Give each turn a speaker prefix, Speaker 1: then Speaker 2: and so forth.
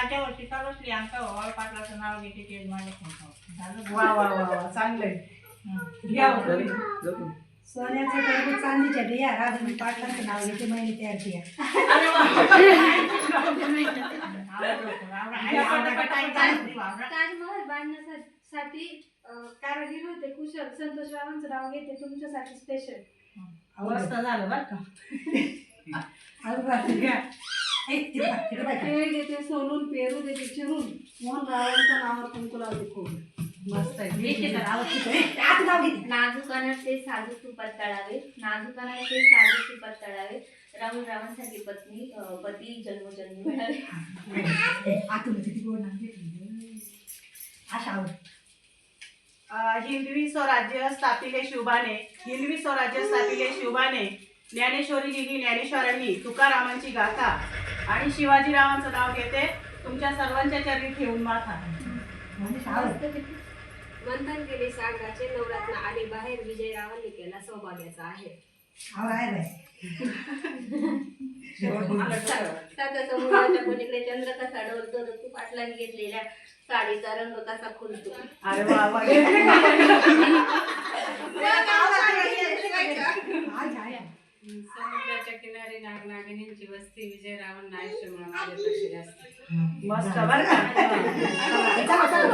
Speaker 1: चारच्या वर्षी चालवली आमचा भावाला पाटलाचं नाव घेते ते माझ्या झालं
Speaker 2: वा वा वा वा चांगलंय. घ्या हो तुम्ही.
Speaker 3: सोन्याचं टरबूज चांदीच्या बिया राजून पाटलांचं नाव घेते महिने तयार
Speaker 1: आवडलं आवडलं. आवडलं? आवडलं.
Speaker 4: ताजमहल बांधण्यासाठी अं, कारागीर होते कुशल संतोष रावांचं नाव घेते तुमच्यासाठी स्पेशल
Speaker 2: मस्त झालं बरं का
Speaker 4: केळी देते सोलून पेरू देते चिरून. मोहन रावांच्या नावावर कुंकू लावते खूप
Speaker 2: मस्त आहे.
Speaker 3: आता घेते
Speaker 5: नाजुकाना ते साजूक तुपात तळावे. नाजुकाना ते साजूक तुपात तळावे. पत्नी अं, पती जन्मोजन्मी मिळावे.
Speaker 3: आतून किती गोड नाव घेतली अशा आवड
Speaker 2: अं, हिंदवी स्वराज्य स्थापिले शिवबाने हिंदवी स्वराज्य स्थापिले शिवबाने ज्ञानेश्वरी लिहिली ज्ञानेश्वरांनी तुकारामांची गाथा. आणि शिवाजीरावांचं नाव घेते. तुमच्या सर्वांच्या चरणी ठेवून माथा.
Speaker 3: म्हणजे
Speaker 4: मंथन केले सागराचे नवरत्न आले बाहेर विजयरावांनी केला सौभाग्याचा आहे.
Speaker 5: साता समुद्राच्या पलीकडे चंद्र कसा डोलतो तू पाटलांनी घेतलेल्या साडीचा रंग कसा खुलतो.
Speaker 2: अरे वा वा. घेतले का?
Speaker 3: आज आहे
Speaker 6: समुद्राच्या किनारी नागनागिनींची वस्ती आयुष्य आले तशी असते
Speaker 2: मस्त बरं का.